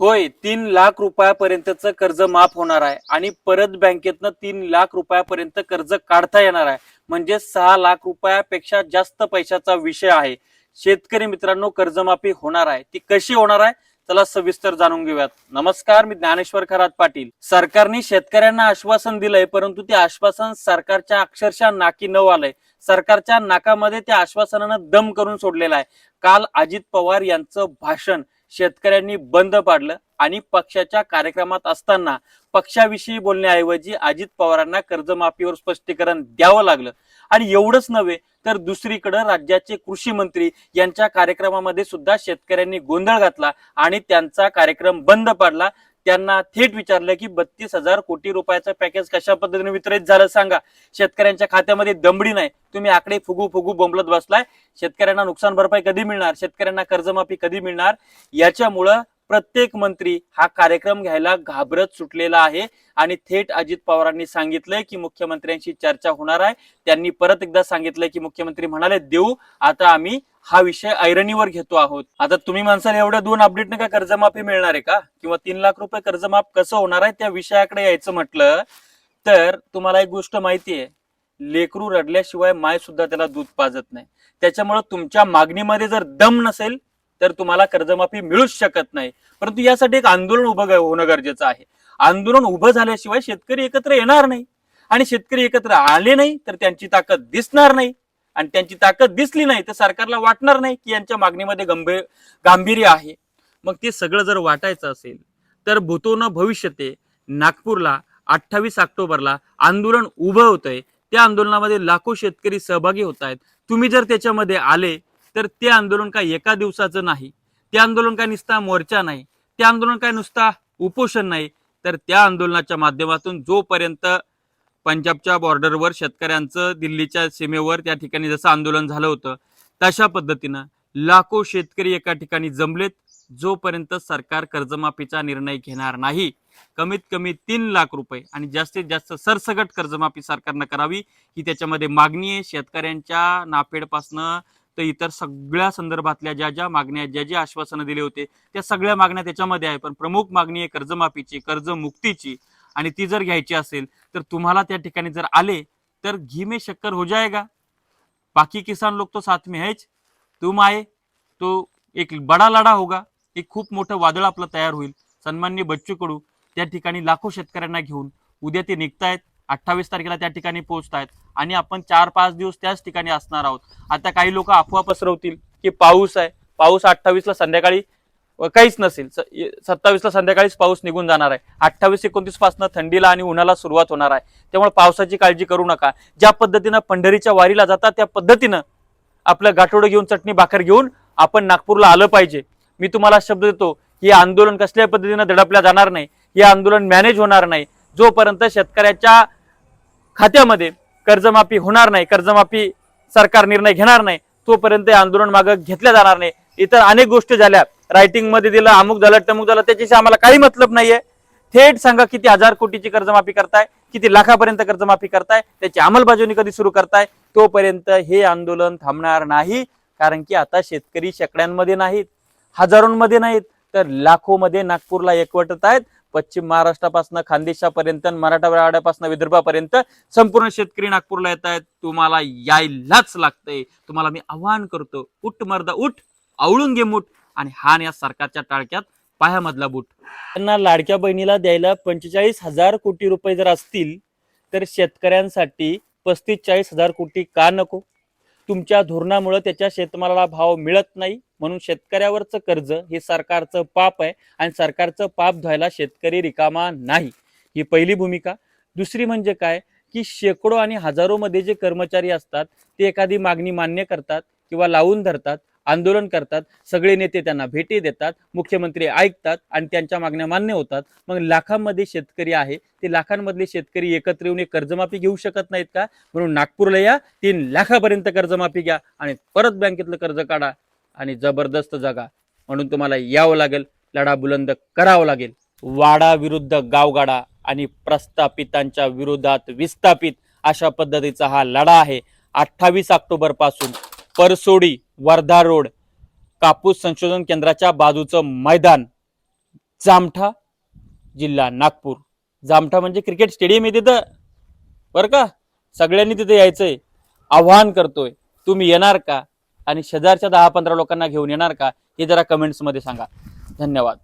होय तीन लाख रुपयापर्यंतच कर्ज माफ होणार आहे आणि परत बँकेतनं तीन लाख रुपयापर्यंत कर्ज काढता येणार आहे. म्हणजे सहा लाख रुपयापेक्षा जास्त पैशाचा विषय आहे. शेतकरी मित्रांनो कर्जमाफी होणार आहे. ती कशी होणार आहे? चला सविस्तर जाणून घेऊयात. नमस्कार मी ज्ञानेश्वर खरात पाटील. सरकारने शेतकऱ्यांना आश्वासन दिलंय परंतु ते आश्वासन सरकारच्या अक्षरशः नाकी न आलंय. सरकारच्या नाकामध्ये त्या आश्वासनानं दम करून सोडलेला आहे. काल अजित पवार यांचं भाषण. शेतकऱ्यांनी बंद पाडलं आणि पक्षाच्या कार्यक्रमात असताना पक्षाविषयी बोलण्याऐवजी अजित पवारांना कर्जमाफीवर स्पष्टीकरण द्यावं लागलं. आणि एवढंच नव्हे तर दुसरीकडे राज्याचे कृषी मंत्री यांच्या कार्यक्रमामध्ये सुद्धा शेतकऱ्यांनी गोंधळ घातला आणि त्यांचा कार्यक्रम बंद पाडला. त्यांना थेट विचारलं की बत्तीस हजार कोटी रुपयाचं पॅकेज कशा पद्धतीने वितरित झालं सांगा. शेतकऱ्यांच्या खात्यामध्ये दमडी नाही. तुम्ही आकडे फुगू फुगू बोंबलत बसलाय. शेतकऱ्यांना नुकसान भरपाई कधी मिळणार? शेतकऱ्यांना कर्जमाफी कधी मिळणार? याच्यामुळं प्रत्येक मंत्री हा कार्यक्रम घ्यायला घाबरत सुटलेला आहे. आणि थेट अजित पवारांनी सांगितलंय की मुख्यमंत्र्यांशी चर्चा होणार आहे. त्यांनी परत एकदा सांगितलंय की मुख्यमंत्री म्हणाले देऊ आता आम्ही हा विषय ऐरणीवर घेतो आहोत. आता तुम्ही माणसाला एवढ्या दोन अपडेटने का कर्जमाफी मिळणार आहे का? किंवा तीन लाख रुपये कर्जमाफ कसं होणार आहे त्या विषयाकडे यायचं म्हटलं तर तुम्हाला एक गोष्ट माहिती आहे. लेकरू रडल्याशिवाय माय सुद्धा त्याला दूध पाजत नाही. त्याच्यामुळे तुमच्या मागणीमध्ये जर दम नसेल तर तुम्हाला कर्जमाफी मिळूच शकत नाही. परंतु यासाठी एक आंदोलन उभं होणं गरजेचं आहे. आंदोलन उभं झाल्याशिवाय शेतकरी एकत्र येणार नाही. आणि शेतकरी एकत्र आले नाही तर त्यांची ताकद दिसणार नाही. आणि त्यांची ताकद दिसली नाही तर सरकारला वाटणार नाही की यांच्या मागणीमध्ये गंभीर गांभीर्य आहे. मग ते सगळं जर वाटायचं असेल तर भूतोन भविष्यते नागपूरला अठ्ठावीस ऑक्टोबरला आंदोलन उभं होतंय. त्या आंदोलनामध्ये लाखो शेतकरी सहभागी होत आहेत तुम्ही जर त्याच्यामध्ये आले तर ते आंदोलन काय एका दिवसाचं नाही ते आंदोलन काय नुसता मोर्चा नाही ते आंदोलन काय नुसता उपोषण नाही तर त्या आंदोलनाच्या माध्यमातून जोपर्यंत पंजाबच्या बॉर्डरवर शेतकऱ्यांचं दिल्लीच्या सीमेवर त्या ठिकाणी जसं आंदोलन झालं होतं तशा पद्धतीनं लाखो शेतकरी एका ठिकाणी जमलेत जोपर्यंत सरकार कर्जमाफीचा निर्णय घेणार नाही. कमीत कमी तीन लाख रुपये आणि जास्तीत जास्त सरसगट कर्जमाफी सरकारनं करावी ही त्याच्यामध्ये मागणी आहे. शेतकऱ्यांच्या नाफेडपासनं तर इतर सगळ्या संदर्भातल्या ज्या ज्या मागण्या ज्या ज्या आश्वासनं दिले होते त्या सगळ्या मागण्या त्याच्यामध्ये आहे. पण प्रमुख मागणी आहे कर्जमाफीची कर्जमुक्तीची. आणि ती जर घ्यायची असेल तर तुम्हाला त्या ठिकाणी जर आले तर घी में शक्कर हो जाएगा बाकी किसान लोक तो साथ में हैच तुम आए तो एक बडा लढा होगा. एक खूप मोठं वादळ आपलं तयार होईल. सन्मान्य बच्चू कडू त्या ठिकाणी लाखो शेतकऱ्यांना घेऊन उद्या ते निघतायत. अठ्ठावीस तारखेला त्या ठिकाणी पोहोचत आहेत आणि आपण चार पाच दिवस त्याच ठिकाणी असणार आहोत. आता काही लोक अफवा पसरवतील की पाऊस आहे. पाऊस अठ्ठावीसला संध्याकाळी काहीच नसेल. सत्तावीसला संध्याकाळीच पाऊस निघून जाणार आहे. अठ्ठावीस एकोणतीसपासून थंडीला आणि उन्हाला सुरुवात होणार आहे. त्यामुळे पावसाची काळजी करू नका. ज्या पद्धतीनं पंढरीच्या वारीला जातात त्या पद्धतीनं आपलं गाठोडं घेऊन चटणी भाकर घेऊन आपण नागपूरला आलं पाहिजे. मी तुम्हाला शब्द देतो हे आंदोलन कसल्या पद्धतीनं दडपल्या जाणार नाही. हे आंदोलन मॅनेज होणार नाही. जोपर्यंत शेतकऱ्याच्या खात्यामध्ये कर्जमाफी होणार नाही कर्जमाफी सरकार निर्णय घेणार नाही तोपर्यंत हे आंदोलन मागं घेतल्या जाणार नाही. इतर अनेक गोष्टी झाल्या. रायटिंगमध्ये दिलं अमुक झालं टमुक झालं त्याच्याशी आम्हाला काही मतलब नाहीये. थेट सांगा किती हजार कोटीची कर्जमाफी करताय किती लाखापर्यंत कर्जमाफी करताय त्याची अंमलबजावणी कधी सुरू करताय तोपर्यंत हे आंदोलन थांबणार नाही कारण की आता शेतकरी शेकड्यांमध्ये नाहीत हजारोंमध्ये नाहीत तर लाखोमध्ये नागपूरला एकवटत आहेत. पश्चिम महाराष्ट्रापासून खानदेशापर्यंत आणि मराठवाड्यापासून विदर्भापर्यंत संपूर्ण शेतकरी नागपूरला येत आहेत. तुम्हाला यायलाच लागतंय. तुम्हाला मी आवाहन करतो उठ मर्दा उठ आवळून घे मुठ आणि हान या सरकारच्या टाळक्यात पायामधला बूट. त्यांना लाडक्या बहिणीला द्यायला पंचेचाळीस हजार कोटी रुपये जर असतील तर शेतकऱ्यांसाठी पस्तीस चाळीस हजार कोटी का नको? तुमच्या धोरणामुळे त्याच्या शेतमालाला भाव मिळत नाही. म्हणून शेतकऱ्यावरचं कर्ज हे सरकारचं पाप आहे आणि सरकारचं पाप धुवायला शेतकरी रिकामा नाही. ही पहिली भूमिका. दुसरी म्हणजे काय? की शेकडो आणि हजारोमध्ये जे कर्मचारी असतात ते एखादी मागणी मान्य करतात किंवा लावून धरतात. आंदोलन करतात. सगळे नेते त्यांना भेटी देतात. मुख्यमंत्री ऐकतात आणि त्यांच्या मागण्या मान्य होतात. मग लाखांमध्ये शेतकरी आहे. ते लाखांमधले शेतकरी एकत्र येऊन कर्जमाफी घेऊ शकत नाहीत का? म्हणून नागपूरला या. तीन लाखापर्यंत कर्जमाफी घ्या आणि परत बँकेतलं कर्ज काढा आणि जबरदस्त जगा. म्हणून तुम्हाला यावं लागेल. लढा बुलंद करावं लागेल. वाडा विरुद्ध गावगाडा आणि प्रस्थापितांच्या विरोधात विस्थापित अशा पद्धतीचा हा लढा आहे. अठ्ठावीस ऑक्टोबरपासून परसोडी वर्धा रोड कापूस संशोधन केंद्राच्या बाजूचं मैदान जामठा जिल्हा नागपूर. जामठा म्हणजे क्रिकेट स्टेडियम आहे तिथं. बरं का? सगळ्यांनी तिथे यायचंय. आव्हान करतोय. तुम्ही येणार का? आणि शेजारच्या दहा पंधरा लोकांना घेऊन येणार का? हे जरा कमेंट्समध्ये सांगा. धन्यवाद.